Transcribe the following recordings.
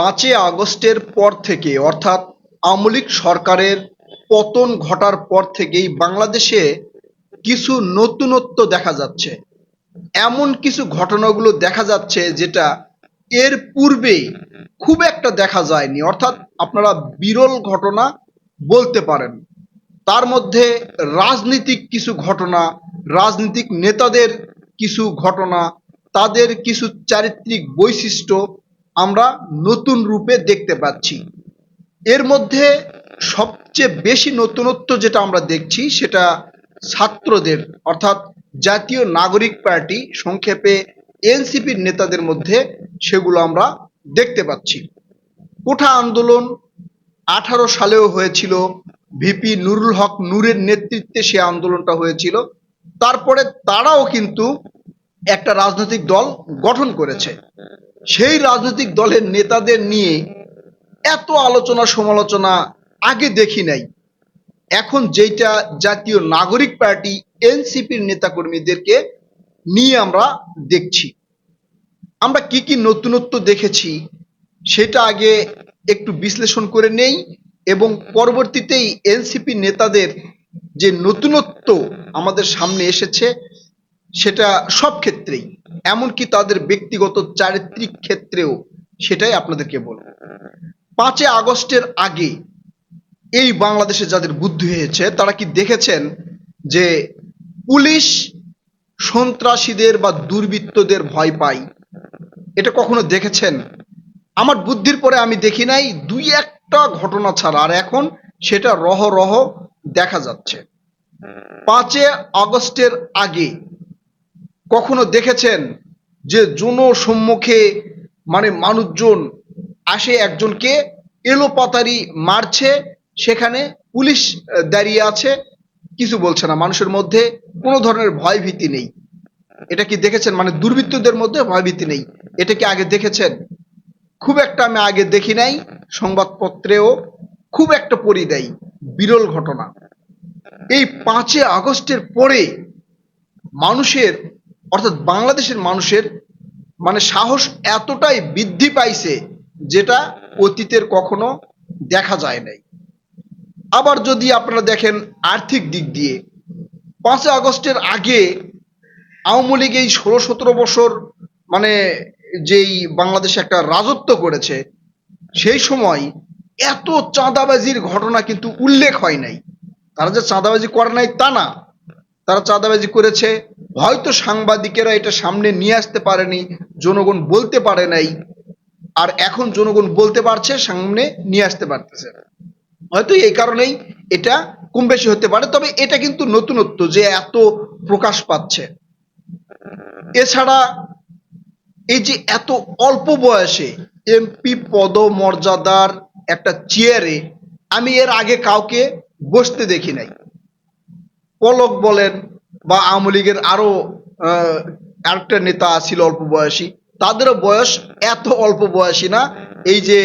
পাঁচই আগস্টের পর থেকে, অর্থাৎ আমলিক সরকারের পতন ঘটার পর থেকেই বাংলাদেশে কিছু নতুনত্ব দেখা যাচ্ছে। এমন কিছু ঘটনাগুলো দেখা যাচ্ছে যেটা এর পূর্বে খুব একটা দেখা যায়নি। অর্থাৎ আপনারা বিরল ঘটনা বলতে পারেন। তার মধ্যে রাজনীতিক কিছু ঘটনা, রাজনীতিক নেতাদের কিছু ঘটনা, তাদের কিছু চারিত্রিক বৈশিষ্ট্য আমরা নতুন রূপে দেখতে পাচ্ছি। এর মধ্যে সবচেয়ে বেশি নতুনত্ব যেটা আমরা দেখছি সেটা ছাত্রদের, অর্থাৎ জাতীয় নাগরিক পার্টি সংক্ষেপে এনসিপির নেতাদের মধ্যে সেগুলো আমরা দেখতে পাচ্ছি। কোঠা আন্দোলন আঠারো সালেও হয়েছিল, ভিপি নুরুল হক নূরের নেতৃত্বে সে আন্দোলনটা হয়েছিল। তারপরে তারাও কিন্তু একটা রাজনৈতিক দল গঠন করেছে। সেই রাজনৈতিক দলের নেতাদের নিয়ে এত আলোচনা সমালোচনা আগে দেখি নাই। এখন যেটা জাতীয় নাগরিক পার্টি, এনসিপির নেতাকর্মীদেরকে নিয়ে আমরা দেখছি। আমরা কি কি নতুনত্ব দেখেছি সেটা আগে একটু বিশ্লেষণ করে নেই এবং পরবর্তীতেই এনসিপি নেতাদের যে নতুনত্ব আমাদের সামনে এসেছে সেটা সব ক্ষেত্রেই, এমনকি তাদের ব্যক্তিগত চারিত্রিক ক্ষেত্রেও সেটাই আপনাদেরকে বলব। পাঁচে আগস্টের আগে এই বাংলাদেশে যাদের বুদ্ধি হয়েছে, তারা কি দেখেছেন যে পুলিশ সন্ত্রাসীদের বা দুর্বৃত্তদের ভয় পায়? এটা কখনো দেখেছেন? আমার বুদ্ধির পরে আমি দেখি নাই, দুই একটা ঘটনা ছাড়া, আর এখন সেটা রহ রহ দেখা যাচ্ছে। পাঁচে আগস্টের আগে কখনো দেখেছেন যে জনসম্মুখে মানে মানুষজন আসে একজনকে এলোপাতারি মারছে, সেখানে পুলিশ দাঁড়িয়ে আছে? কিছু বলছে না। মানুষের মধ্যে কোনো ধরনের ভয় ভীতি নেই। এটা কি দেখেছেন? মানে দুর্বৃত্তদের মধ্যে ভয় ভীতি নেই। এটা কি আগে দেখেছেন? খুব একটা আমি আগে দেখি নাই, সংবাদপত্রেও খুব একটা পড়ি দেয় বিরল ঘটনা। এই পাঁচে আগস্টের পরে মানুষের অর্থাৎ বাংলাদেশের মানুষের মানে সাহস এতটাই বৃদ্ধি পাইছে যেটা অতীতের কখনো দেখা যায় নাই। আবার যদি আপনারা দেখেন আর্থিক দিক দিয়ে, পাঁচই আগস্টের আগে আওয়ামী লীগ এই ষোলো সতেরো বছর মানে যেই বাংলাদেশে একটা রাজত্ব করেছে, সেই সময় এত চাঁদাবাজির ঘটনা কিন্তু উল্লেখ হয় নাই। তারা যে চাঁদাবাজি করে নাই তা না। তারা চাঁদাবাজি করেছে হয়তো সাংবাদিকেরা এটা সামনে নিয়ে আসতে পারেনি, জনগণ বলতে পারে নাই, আর এখন জনগণ বলতে পারছে, সামনে নিয়ে আসতে পারতেছে হয়তো এই কারণেই এটা কম বেশি হতে পারে, তবে এটা কিন্তু নতুনত্ব যে এত প্রকাশ পাচ্ছে। এছাড়া এই যে এত অল্প বয়সে এমপি পদমর্যাদার একটা চেয়ারে আমি এর আগে কাউকে বসতে দেখি নাই। পলক বলেন বা আওয়ামী লীগের আরও আরেকটা নেতা ছিল অল্প বয়সী, তাদেরও বয়স এত অল্প বয়সী না, এই যে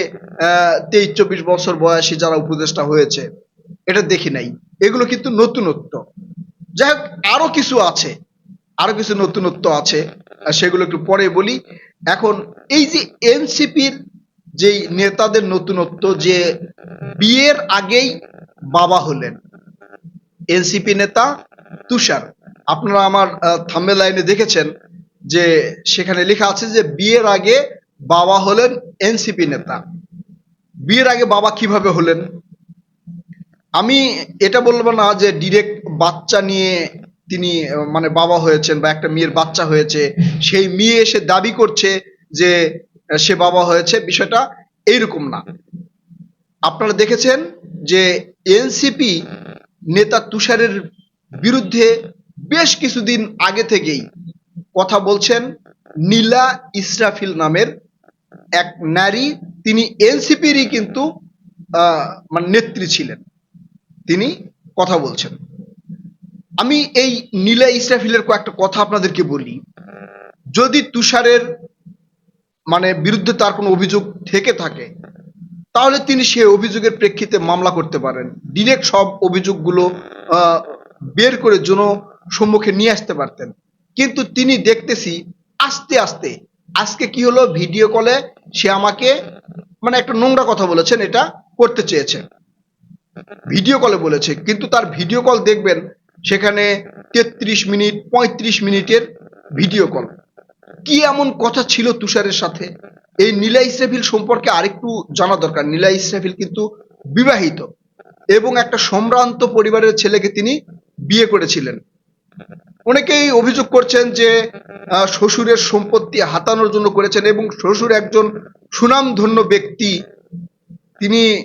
তেইশ, চব্বিশ বছর বয়সী যারা উপদেষ্টা হয়েছে, এটা দেখি নাই। এগুলো কিন্তু নতুনত্ব। যাই হোক, আরও কিছু আছে, আরও কিছু নতুনত্ব আছে সেগুলো একটু পরে বলি। এখন, এই যে এনসিপির যেই নেতাদের নতুনত্ব, যে বিয়ের আগেই বাবা হলেন, এনসিপি নেতা তুষার। আপনারা আমার থাম্বে লাইনে দেখেছেন যে সেখানে লেখা আছে যে বিয়ের আগে বাবা হলেন এনসিপি নেতা। বিয়ের আগে বাবা কীভাবে হলেন? আমি এটা বলব না যে ডিরেক্ট বাচ্চা নিয়ে তিনি মানে বাবা হয়েছেন বা একটা মেয়ের বাচ্চা হয়েছে, সেই মেয়ে এসে দাবি করছে যে সে বাবা হয়েছে, বিষয়টা এইরকম না। আপনারা দেখেছেন যে এনসিপি নেতা তুষারের বিরুদ্ধে বেশ কিছুদিন আগে থেকেই কথা বলছেন নীলা ইসরাফিল নামের এক নারী। তিনি এনসিপিরই কিন্তু মানে নেত্রী ছিলেন। তিনি কথা বলছেন। আমি এই নীলা ইসরাফিলের কয়েকটা কথা আপনাদেরকে বলি। যদি তুষারের মানে বিরুদ্ধে তার কোনো অভিযোগ থেকে থাকে, তাহলে তিনি সে অভিযোগের প্রেক্ষিতে মামলা করতে পারেন। ডিরেক্ট সব অভিযোগগুলো বের করে জন সম্মুখে নিয়ে আসতে পারতেন। কিন্তু তিনি দেখতেছি আস্তে আস্তে, আজকে কি হলো ভিডিও কলে সে আমাকে মানে একটা নোংরা কথা বলেছেন, এটা করতে চেয়েছে। ভিডিও কলে বলেছে, কিন্তু তার ভিডিও কল দেখবেন, সেখানে তেত্রিশ মিনিট, পঁয়ত্রিশ মিনিটের ভিডিও কল কি এমন কথা ছিল তুষারের সাথে? এই নীলা ইসরাফিল সম্পর্কে আরেকটু জানা দরকার। নীলা ইসরাফিল কিন্তু বিবাহিত এবং একটা সম্ভ্রান্ত পরিবারের ছেলেকে তিনি বিয়ে করেছিলেন। অনেকেই অভিযোগ করছেন যে শ্বশুরের সম্পত্তি হাতানোর জন্য করেছেন এবং শ্বশুর একজন সুনামধন্য ব্যক্তি। তিনি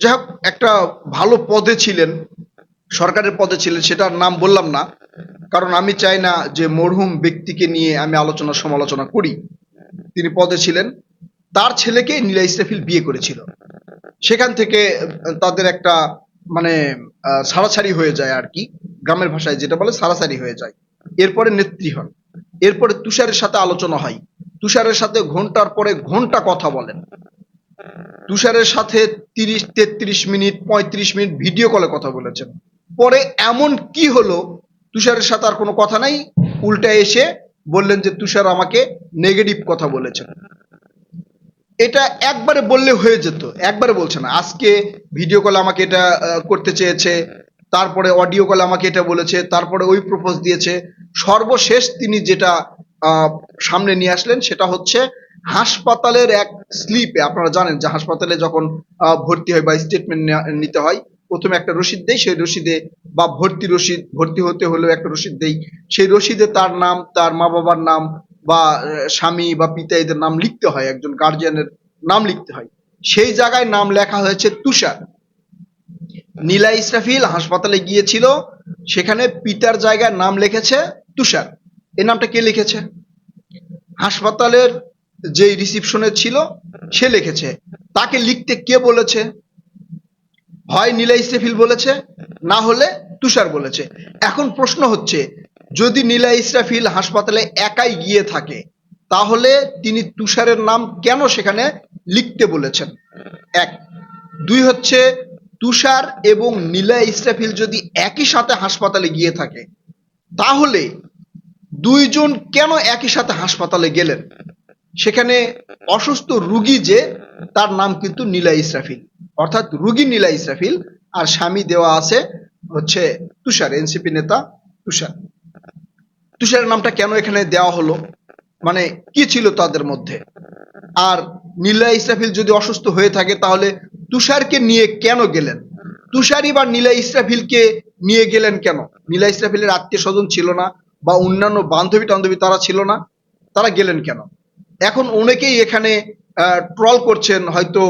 যাই একটা ভালো পদে ছিলেন, সরকারের পদে ছিলেন, সেটার নাম বললাম না। কারণ আমি চাই না যে মরহুম ব্যক্তিকে নিয়ে আমি আলোচনা সমালোচনা করি। তিনি পদে ছিলেন। তার ছেলেকে নীলা ইসরাফিল বিয়ে করেছিল। সেখান থেকে তাদের একটা মানে ছাড়াছাড়ি হয়ে যায় আর কি। গ্রামের ভাষায় যেটা বলে ছাড়াছাড়ি হয়ে যায়। এরপরে নেত্রী হন এরপরে তুষারের সাথে আলোচনা হয়। তুষারের সাথে ঘণ্টার পরে ঘণ্টা কথা বলেন। তুষারের সাথে তিরিশ, তেত্রিশ মিনিট, পঁয়ত্রিশ মিনিট ভিডিও কলে কথা বলেছেন। পরে এমন কি হলো, তুষারের সাথে আর কোনো কথা নাই, উল্টা এসে বললেন যে তুষার আমাকে নেগেটিভ কথা বলেছেন। এটা একবারে বললে হয়ে যেত, একবারে বলছে না। আজকে ভিডিও কলে আমাকে এটা করতে চেয়েছে তারপরে অডিও কলে আমাকে এটা বলেছে, তারপরে ওই প্রপোজ দিয়েছে। সর্বশেষ তিনি যেটা সামনে নিয়ে আসলেন সেটা হচ্ছে হাসপাতালের এক স্লিপে, আপনারা জানেন যে হাসপাতালে যখন ভর্তি হয় বা স্টেটমেন্ট নিতে হয়, প্রথমে একটা রসিদ দেয়, সেই রসিদে বা ভর্তি রসিদ ভর্তি হতে হলেও একটা রসিদ দেই। সেই রসিদে তার নাম, তার মা বাবার নাম বা স্বামী বা পিতা এদের নাম লিখতে হয়, একজন গার্জিয়ানের নাম লিখতে হয়। সেই জায়গায় নাম লেখা হয়েছে তুষার। নীলা ইসরাফিল হাসপাতালে গিয়েছিল, সেখানে পিতার জায়গায় নাম লিখেছে তুষার। এই নামটা কে লিখেছে? হাসপাতালের যে রিসিপশনে ছিল, সে লিখেছে। তাকে লিখতে কে বলেছে? হয় নীলা ইসরাফিল বলেছে, না হলে তুষার বলেছে। এখন প্রশ্ন হচ্ছে, যদি নীলা ইসরাফিল হাসপাতালে একাই গিয়ে থাকে, তাহলে তিনি তুষারের নাম কেন সেখানে লিখতে বলেছেন? এক। দুই হচ্ছে তুষার এবং নীলা ইসরাফিল যদি একই সাথে হাসপাতালে গিয়ে থাকে, তাহলে দুইজন কেন একই সাথে হাসপাতালে গেলেন? সেখানে অসুস্থ রুগী যে, তার নাম কিন্তু নীলা ইসরাফিল। অর্থাৎ রুগী নীলা ইসরাফিল আর স্বামী দেওয়া আছে হচ্ছে তুষার, এনসিপি নেতা তুষার। তুষারের নামটা কেন এখানে দেওয়া হলো? মানে কি ছিল তাদের মধ্যে? আর নীলা ইসরাফিল যদি অসুস্থ হয়ে থাকে, তাহলে তুষারকে নিয়ে কেন গেলেন? তুষারই বা নীলা ইসরাফিলকে নিয়ে গেলেন কেন? নীলা ইসরাফিলের আত্মীয় স্বজন ছিল না বা অন্যান্য বান্ধবী টান্ধবী তারা ছিল না, তারা গেলেন কেন? এখন অনেকেই এখানে ট্রল করছেন, হয়তো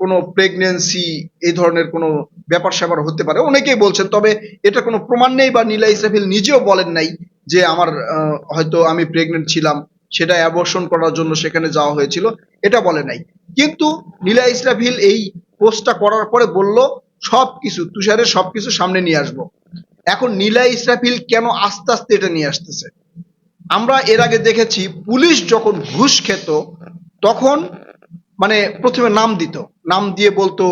কোনো প্রেগনেন্সি এই ধরনের কোনো ব্যাপার স্যাপার হতে পারে। অনেকেই বলছেন, তবে এটা কোনো প্রমাণ নেই বা নীলা ইসরাফিল নিজেও বলেন নাই যে আমার হয়তো আমি প্রেগনেন্ট ছিলাম। সেটা অ্যাবর্শন করার জন্য সেখানে যাওয়া হয়েছিল, এটা বলে নাই। কিন্তু নীলা ইসরাফিল এই পোস্টটা করার পরে বলল সব কিছু তুষারের সব কিছু সামনে নিয়ে আসব। এখন নীলা ইসরাফিল কেন আস্তে আস্তে এটা নিয়ে আসতেছে? আমরা এর আগে দেখেছি, পুলিশ যখন ঘুষ খেত, তখন মানে প্রথমে নাম দিত। নাম দিয়ে বলতো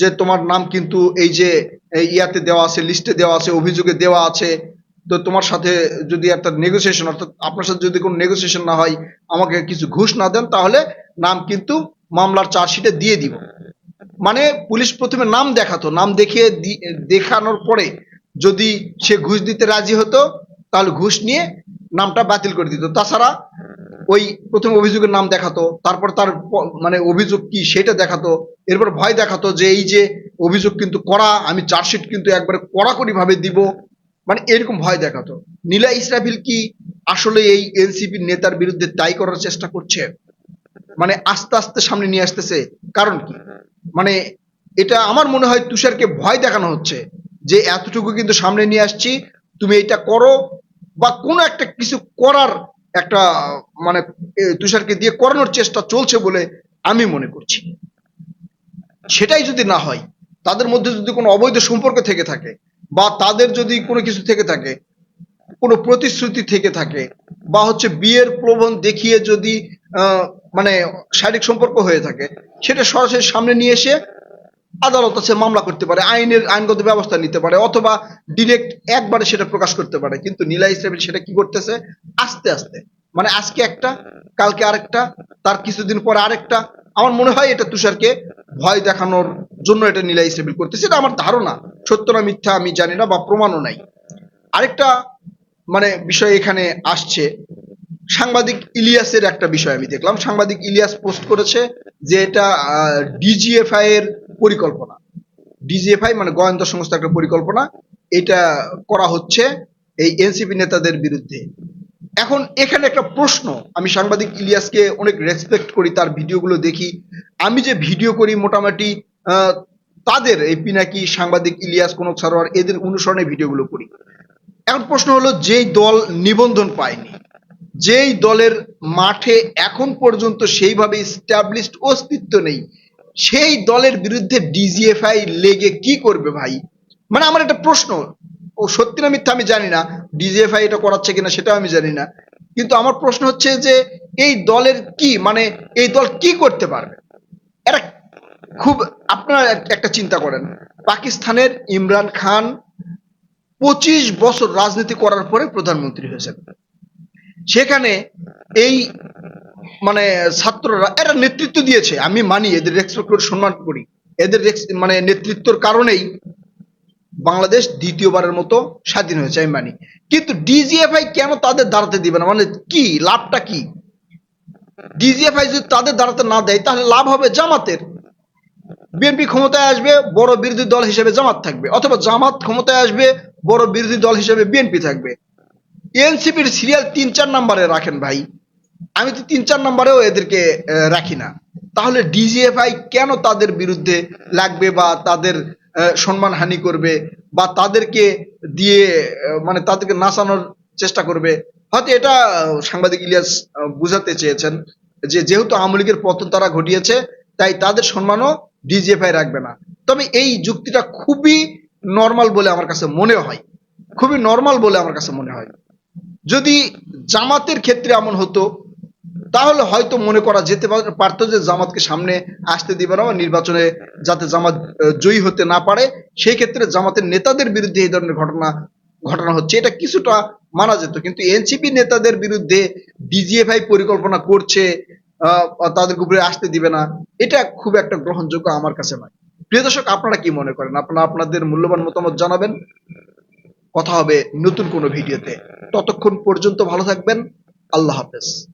যে তোমার নাম কিন্তু এই যে ইয়াতে দেওয়া আছে লিস্টে দেওয়া আছে, অভিযোগে দেওয়া আছে তো তোমার সাথে যদি একটা নেগোসিয়েশন অর্থাৎ আপনার সাথে যদি কোনো নেগোসিয়েশন না হয়, আমাকে কিছু ঘুষ না দেন, তাহলে নাম কিন্তু মামলার চার্জশিটে দিয়ে দিব। মানে পুলিশ প্রথমে নাম দেখাতো, নাম দেখিয়ে দেখানোর পরে যদি সে ঘুষ দিতে রাজি হতো, তাহলে ঘুষ নিয়ে নামটা বাতিল করে দিত। তাছাড়া ওই প্রথম অভিযোগের নাম দেখাতো, তারপর তার মানে অভিযোগ কি সেটা দেখাতো, এরপর ভয় দেখাতো যে এই যে অভিযোগ কিন্তু করা, আমি চার্জশিট কিন্তু একবারে কড়াকড়ি ভাবে দিব মানে এরকম ভয় দেখাতো। নীলা ইসরাফিল কি আসলে এই এনসিপি নেতার বিরুদ্ধে তাই করার চেষ্টা করছে? মানে আস্তে আস্তে সামনে নিয়ে আসতেছে, কারণ কি? মানে এটা আমার মনে হয় তুষারকে ভয় দেখানো হচ্ছে, যে এতটুকু কিন্তু সামনে নিয়ে আসছি, তুমি এটা করো, বা কোনো একটা কিছু করার একটা মানে তুষারকে দিয়ে করানোর চেষ্টা চলছে বলে আমি মনে করছি। সেটাই যদি না হয়, তাদের মধ্যে যদি কোনো অবৈধ সম্পর্ক থেকে থাকে বা তাদের যদি কোনো কিছু থেকে থাকে, কোনো প্রতিশ্রুতি থেকে থাকে, বা হচ্ছে বিয়ের প্রলোভন দেখিয়ে যদি মানে শারীরিক সম্পর্ক হয়ে থাকে, সেটা সরাসরি সামনে নিয়ে এসে আদালত আছে মামলা করতে পারে, আইনের আইনগত ব্যবস্থা নিতে পারে, অথবা ডিরেক্ট একবারে সেটা প্রকাশ করতে পারে। কিন্তু নীলা ইসলামিল সেটা কি করতেছে? আস্তে আস্তে। মানে আজকে একটা, কালকে আরেকটা, তার কিছুদিন পরে আরেকটা। আমার মনে হয় এটা তুষারকে ভয় দেখানোর জন্য এটা নীলা ইসরাবিল করতেছে, এটা আমার ধারণা। সত্য না মিথ্যা আমি জানি না বা প্রমাণও নাই। আরেকটা মানে বিষয় এখানে আসছে। সাংবাদিক ইলিয়াসের একটা বিষয় আমি দেখলাম। সাংবাদিক ইলিয়াস পোস্ট করেছে যে এটা ডিজিএফআই এর পরিকল্পনা। ডিজিএফআই মানে গোয়েন্দা সংস্থা একটা পরিকল্পনা। এটা করা হচ্ছে এই এনসিপি নেতাদের বিরুদ্ধে। এখন এখানে একটা প্রশ্ন। আমি সাংবাদিক ইলিয়াসকে অনেক রেসপেক্ট করি, তার ভিডিওগুলো দেখি। আমি যে ভিডিও করি মোটামুটি তাদের এই পিনাকি, সাংবাদিক ইলিয়াস কোনক সারোয়ার, এদের অনুসরণে ভিডিওগুলো করি। এখন প্রশ্ন হলো, যেই দল নিবন্ধন পায়নি, যেই দলের মাঠে এখন পর্যন্ত সেইভাবে স্ট্যাবলিশড অস্তিত্ব নেই, সেই দলের বিরুদ্ধে ডিজিএফআই লেগে কি করবে ভাই? মানে আমার একটা প্রশ্ন, ও সত্যি না মিথ্যা আমি জানি না ডিজিএফআই এটা করাচ্ছে কিনা সেটাও আমি জানি না, কিন্তু আমার প্রশ্ন হচ্ছে যে, এই দলের কি মানে এই দল কি করতে পারবে? এটা খুব আপনারা একটা চিন্তা করেন। পাকিস্তানের ইমরান খান পঁচিশ বছর রাজনীতি করার পরে প্রধানমন্ত্রী হয়েছেন। সেখানে এই মানে ছাত্ররা, এরা নেতৃত্ব দিয়েছে। আমি মানি, এদের রেসপেক্ট করে সম্মান করি। এদের মানে নেতৃত্বর কারণেই বাংলাদেশ দ্বিতীয়বারের মতো স্বাধীন হয়েছে, আমি মানি। কিন্তু ডিজিএফআই কেন তাদের দাঁড়াতে দিবে না? মানে কি? লাভটা কি? ডিজিএফআই যদি তাদের দাঁড়াতে না দেয়, তাহলে লাভ হবে জামাতের। বিএনপি ক্ষমতায় আসবে, বড় বিরোধী দল হিসেবে জামাত থাকবে। অথবা জামাত ক্ষমতায় আসবে, বড় বিরোধী দল হিসেবে বিএনপি থাকবে। এনসিপির সিরিয়াল তিন চার নম্বরে রাখেন ভাই। আমি তো তিন চার নম্বরেও এদেরকে রাখি না। তাহলে ডিজিএফআই কেন তাদের বিরুদ্ধে লাগবে বা তাদের সম্মান হানি করবে বা তাদেরকে দিয়ে মানে তাদেরকে নাচানোর চেষ্টা করবে? হয়তো এটা, সাংবাদিক ইলিয়াস বুঝাতে চেয়েছেন যে যেহেতু আওয়ামী লীগের পতন তারা ঘটিয়েছে তাই তাদের সম্মানও ডিজিএফআই রাখবে না। তবে এই যুক্তিটা খুবই নর্মাল বলে আমার কাছে মনে হয়। খুবই নর্মাল বলে আমার কাছে মনে হয়। যদি জামাতের ক্ষেত্রে এমন হতো, তাহলে হয়তো মনে করা যেতে পার- পারতো যে জামাতকে সামনে আসতে দিবে না বা নির্বাচনে যাতে জামাত জয়ী হতে না পারে। সেই ক্ষেত্রে জামাতের নেতাদের বিরুদ্ধে এই ধরনের ঘটনা ঘটনা হচ্ছে। এটা কিছুটা মানা যেত। কিন্তু এনসিপি নেতাদের বিরুদ্ধে ডিজিএফআই পরিকল্পনা করছে আহ, তাদের উপরে আসতে দিবে না। এটা খুব একটা গ্রহণযোগ্য আমার কাছে নয়। প্রিয় দর্শক আপনারা কি মনে করেন? আপনারা আপনাদের মূল্যবান মতামত জানাবেন। কথা হবে নতুন কোনো ভিডিওতে। ততক্ষণ পর্যন্ত ভালো থাকবেন। আল্লাহ হাফেজ।